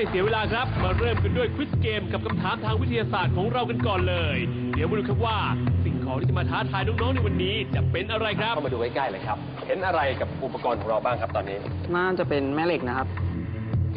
ไม่เสียเวลาครับ มาเริ่มกันด้วยควิสเกมกับคำถามทางวิทยาศาสตร์ของเรากันก่อนเลย เดี๋ยวมาดูครับว่า สิ่งของที่จะมาท้าทายน้องๆในวันนี้ จะเป็นอะไรครับ เข้ามาดูใกล้ๆเลยครับ เห็นอะไรกับอุปกรณ์ของเราบ้างครับตอนนี้ น่าจะเป็นแม่เหล็กนะครับ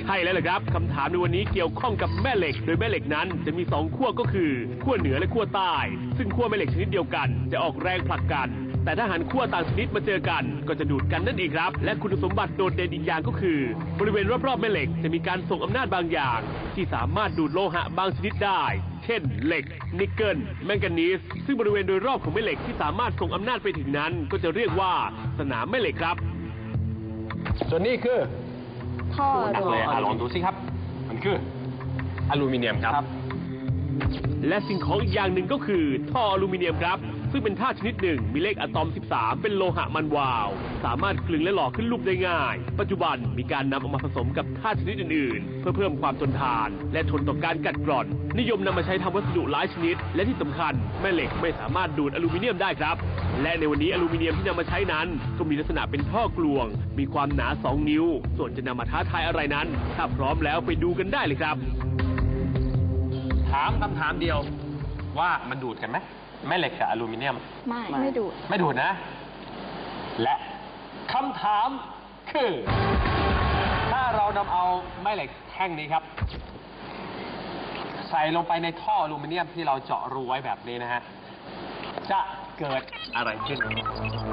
ใช่แล้วล่ะครับคำถามในวันนี้เกี่ยวข้องกับแม่เหล็ก โดยแม่เหล็กนั้นจะมีสองขั้วก็คือขั้วเหนือและขั้วใต้ ซึ่งขั้วแม่เหล็กชนิดเดียวกัน จะออกแรงผลักกัน แต่ถ้าหันขั้วต่างชนิดมาเจอกัน ก็จะดูดกันนั่นเองครับ และคุณสมบัติโดดเด่นอีกอย่างก็คือ บริเวณรอบๆแม่เหล็กจะมีการส่งอำนาจบางอย่าง ที่สามารถดูดโลหะบางชนิดได้ เช่น เหล็ก นิกเกิล แมงกานีส ซึ่งบริเวณโดยรอบของแม่เหล็กที่สามารถส่งอำนาจไปถึงนั้น ก็จะเรียกว่าสนามแม่เหล็กครับ ส่วนนี้คือท่อหนักเลยอะลองดูสิครับ มันคืออลูมิเนียมครับ และสิ่งของอีกอย่างหนึ่งก็คือท่ออลูมิเนียมครับ ซึ่งเป็นธาตุชนิดหนึ่งมีเลขอะตอม 13 เป็นโลหะมันวาว สามารถกลึงและหล่อขึ้นรูปได้ง่าย ปัจจุบันมีการนำเอามาผสมกับธาตุชนิดอื่นๆ เพื่อเพิ่มความทนทาน และทนต่อการกัดกร่อน นิยมนำมาใช้ทำวัสดุหลายชนิด และที่สำคัญแม่เหล็กไม่สามารถดูดอลูมิเนียมได้ครับ และในวันนี้อลูมิเนียมที่นำมาใช้นั้น ก็มีลักษณะเป็นท่อกลวง มีความหนา 2 นิ้ว ส่วนจะนำมาท้าทายอะไรนั้น ถ้าพร้อมแล้วไปดูกันได้เลยครับ ถามคำถามเดียวว่ามันดูดกันไหม แม่เหล็กกับอลูมิเนียม ไม่ไม่ดูดไม่ดูดนะ และคำถามคือ ถ้าเรานำเอาแม่เหล็กแท่งนี้ครับ ใส่ลงไปในท่ออลูมิเนียมที่เราเจาะรูไว้แบบนี้นะฮะ จะเกิดอะไรขึ้น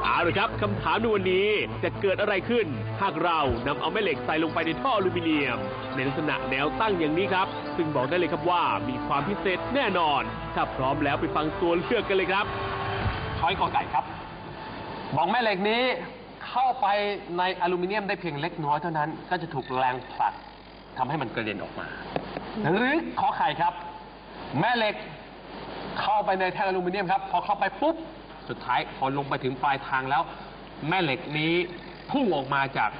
เอาละครับคำถามในวันนี้จะเกิดอะไรขึ้น หากเรานำเอาแม่เหล็กใส่ลงไปในท่ออลูมิเนียม ในลักษณะแนวตั้งอย่างนี้ครับ ซึ่งบอกได้เลยครับว่ามีความพิเศษแน่นอน ถ้าพร้อมแล้วไปฟังตัวเลือกกันเลยครับช้อยกอไก่ครับ บอกแม่เหล็กนี้เข้าไปในอลูมิเนียมได้เพียงเล็กน้อยเท่านั้น ก็จะถูกแรงผลักทำให้มันกระเด็นออกมา หรือขอไข่ครับ แม่เหล็ก เข้าไปในแท่งอลูมิเนียมครับ พอเข้าไปปุ๊บ สุดท้ายพอลงไปถึงปลายทางแล้ว แม่เหล็กนี้พุ่งออกมาจาก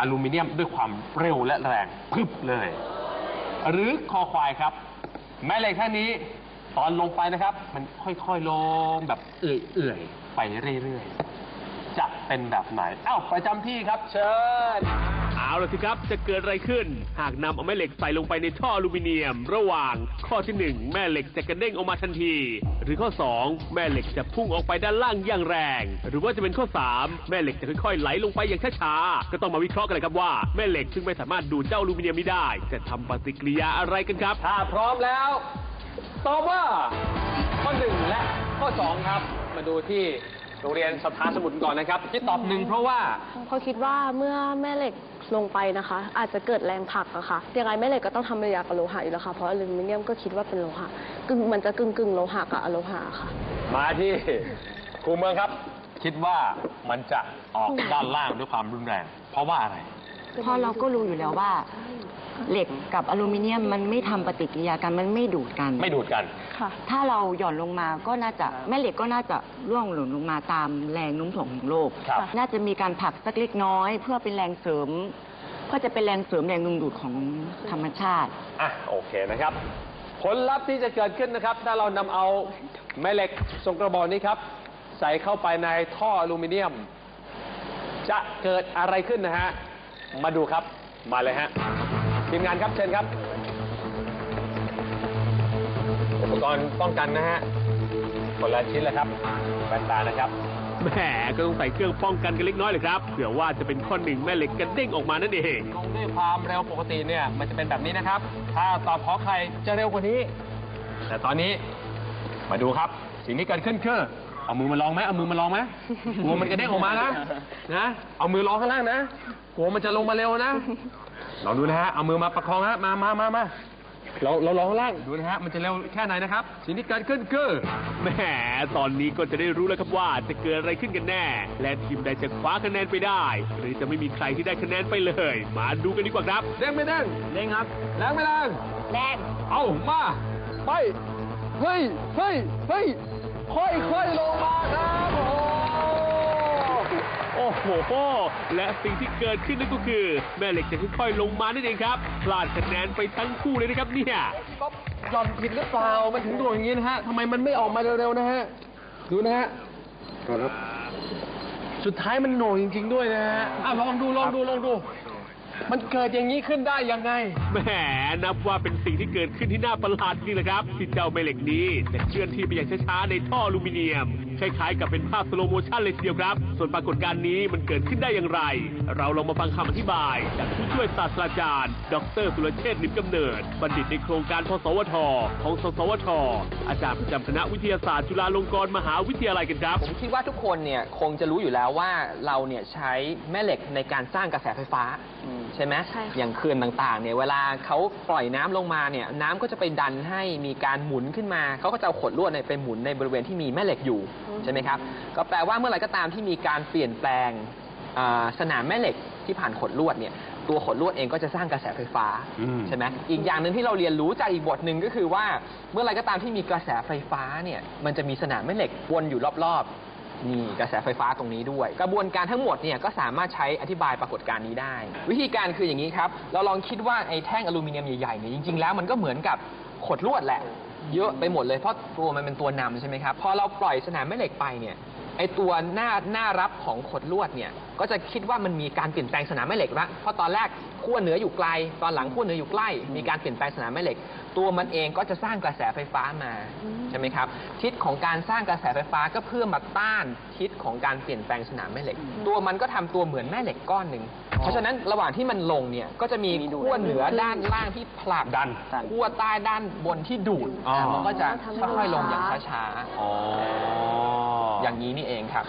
อลูมิเนียมด้วยความเร็วและแรงพึบเลย หรือคอควายครับ แม่เหล็กแท่งนี้ตอนลงไปนะครับ มันค่อยๆลงแบบเอื่อยๆไปเรื่อยๆ จะเป็นแบบไหน เอ้าประจำที่ครับเชิญ เอาละสิครับ จะเกิดอะไรขึ้น หากนำเอาแม่เหล็กใส่ลงไปในท่ออลูมิเนียม ระหว่าง ข้อที่ 1 แม่เหล็กจะกระเด้งออกมาทันที หรือข้อ 2 แม่เหล็กจะพุ่งออกไปด้านล่างอย่างแรง หรือว่าจะเป็นข้อ 3 แม่เหล็กจะค่อยๆไหลลงไปอย่างช้าๆก็ต้องมาวิเคราะห์กันเลยครับว่าแม่เหล็กซึ่งไม่สามารถดูดเจ้าอลูมิเนียมนี้ได้ จะทำปฏิกิริยาอะไรกันครับ ถ้าพร้อมแล้วตอบว่า ข้อหนึ่งและข้อสองครับ มาดูที่ โรงเรียนสถานสมุทรก่อนนะครับ ที่ตอบหนึ่งเพราะว่า เพราะคิดว่าเมื่อแม่เหล็กลงไปนะคะ อาจจะเกิดแรงผลักอะค่ะยังไงแม่เหล็กก็ต้องทำปฏิกิริยากับโลหะอยู่แล้วค่ะเพราะอลูมิเนียมก็คิดว่าเป็นโลหะกึ่งมันจะกึ่งกึ่งๆโลหะกับอะโลหะค่ะ มาที่ครูเมืองครับ คิดว่ามันจะออกด้านล่างด้วยความรุนแรง เพราะว่าอะไร เพราะเราก็รู้อยู่แล้วว่า เหล็กกับอลูมิเนียมมันไม่ทำปฏิกิริยากันมันไม่ดูดกัน ไม่ดูดกัน ค่ะ ถ้าเราหย่อนลงมาก็น่าจะแม่เหล็กก็น่าจะร่วงหล่นลงมาตามแรงโน้มถ่วงของโลก ครับ น่าจะมีการผลักสักเล็กน้อย เพื่อเป็นแรงเสริม เพื่อจะเป็นแรงเสริมแรงดึงดูดของธรรมชาติ อะโอเคนะครับ ผลลัพธ์ที่จะเกิดขึ้นนะครับ ถ้าเรานำเอาแม่เหล็กทรงกระบอกนี้ครับ ใส่เข้าไปในท่ออลูมิเนียม จะเกิดอะไรขึ้นนะฮะ มาดูครับ มาเลยฮะ ทีมงานครับเชิญครับ อุปกรณ์ป้องกันนะฮะคนละชิ้นเลยครับแว่นตานะครับ แหมก็ต้องใส่เครื่องป้องกันกันเล็กน้อยเลยครับเผื่อว่าจะเป็นข้อหนึ่งแม่เหล็กกระเด้งออกมานั่นเองลงด้วยความเร็วปกติเนี่ยมันจะเป็นแบบนี้นะครับ ถ้าตอบขอใครจะเร็วกว่านี้ แต่ตอนนี้มาดูครับ สิ่งที่เกิดขึ้นคือ เอามือมาลองไหมเอามือมาลองไหมกลัวมันกระเด้งออกมานะนะ เอามือลองข้างล่างนะกลัวมันจะลงมาเร็วนะลองดูนะฮะเอามือมาประคองฮะมามามามาเราเราลองข้างล่างดูนะฮะมันจะเร็วแค่ไหนนะครับ สิ่งที่เกิดขึ้นคือแหมตอนนี้ก็จะได้รู้แล้วครับว่าจะเกิดอะไรขึ้นกันแน่ และทีมใดจะคว้าคะแนนไปได้ หรือจะไม่มีใครที่ได้คะแนนไปเลย มาดูกันดีกว่าครับเด้งไม่เด้งเล่งครับแรงไม่แรงแรงเอามาไปเฮ้ยเฮ้ยเฮ้ย ค่อยค่อยๆลงมาครับโอ้โหโอ้โห และสิ่งที่เกิดขึ้นนั่นก็คือ แม่เหล็กจะค่อยๆลงมานั่นเองครับพลาดคะแนนไปทั้งคู่เลยนะครับเนี่ยก็หย่อนผิดหรือเปล่า มันถึงโดนอย่างนี้นะฮะทำไมมันไม่ออกมาเร็วๆนะฮะ ดูนะฮะครับ สุดท้ายมันโหน่จริงๆด้วยนะฮะอะลองดูลองดูลองดู มันเกิดอย่างนี้ขึ้นได้ยังไง แหมนับว่าเป็นสิ่งที่เกิดขึ้นที่น่าประหลาดจริงๆนะครับที่เจ้าแม่เหล็กนี้จะเคลื่อนที่ไปอย่างช้าๆในท่ออลูมิเนียม คล้ายๆ กับเป็นภาพสโลโมชันเลยทีเดียวครับ ส่วนปรากฏการณ์นี้มันเกิดขึ้นได้อย่างไร เราลองมาฟังคำอธิบาย จากผู้ช่วยศาสตราจารย์ ดรสุรเชษฐ์นิมกำเนิด บัณฑิตในโครงการพสวท ของสสวท อาจารย์ประจำคณะวิทยาศาสตร์จุฬาลงกรณ์มหาวิทยาลัยกันครับ ผมคิดว่าทุกคนเนี่ยคงจะรู้อยู่แล้วว่าเราเนี่ยใช้แม่เหล็กในการสร้างกระแสไฟฟ้าใช่ไหมใช่ค่ะอย่างเขื่อนต่างๆเนี่ยเวลาเขาปล่อยน้ำลงมาเนี่ยน้ำก็จะไปดันให้มีการหมุนขึ้นมา เขาก็จะเอาขดลวดเนี่ยไปหมุนในบริเวณที่มีแม่เหล็กอยู่ใช่ไหมครับ ก็แปลว่าเมื่อไหร่ก็ตามที่มีการเปลี่ยนแปลงอ่าสนามแม่เหล็กที่ผ่านขดลวดเนี่ยตัวขดลวดเองก็จะสร้างกระแสไฟฟ้าอืมใช่ไหมอีกอย่างหนึ่งที่เราเรียนรู้จากอีกบทหนึ่งก็คือว่าเมื่อไหรก็ตามที่มีกระแสไฟฟ้าเนี่ยมันจะมีสนามแม่เหล็กวนอยู่รอบๆนี่กระแสไฟฟ้าตรงนี้ด้วย กระบวนการทั้งหมดเนี่ยก็สามารถใช้อธิบายปรากฏการณ์นี้ได้ วิธีการคืออย่างนี้ครับ เราลองคิดว่าไอ้แท่งอลูมิเนียมใหญ่ๆเนี่ยจริงๆแล้วมันก็เหมือนกับ ขดลวดแหละ เยอะไปหมดเลยเพราะตัวมันเป็นตัวนำใช่ไหมครับพอเราปล่อยสนามแม่เหล็กไปเนี่ยไอตัวหน้าหน้ารับของขดลวดเนี่ยก็จะคิดว่ามันมีการเปลี่ยนแปลงสนามแม่เหล็กละเพราะตอนแรกขั้วเหนืออยู่ไกล ตอนหลังขั้วเหนืออยู่ใกล้ มีการเปลี่ยนแปลงสนามแม่เหล็ก ตัวมันเองก็จะสร้างกระแสไฟฟ้ามาใช่ไหมครับทิศของการสร้างกระแสไฟฟ้าก็เพื่อมาต้านทิศของการเปลี่ยนแปลงสนามแม่เหล็ก ตัวมันก็ทำตัวเหมือนแม่เหล็กก้อนหนึ่ง เพราะฉะนั้นระหว่างที่มันลงเนี่ยก็จะมีขั้วเหนือด้านล่างที่ผลักดันขั้วใต้ด้านบนที่ดูดอ๋อมันก็จะค่อยๆลงอย่างช้าอ๋อๆอย่างนี้นี่เองครับ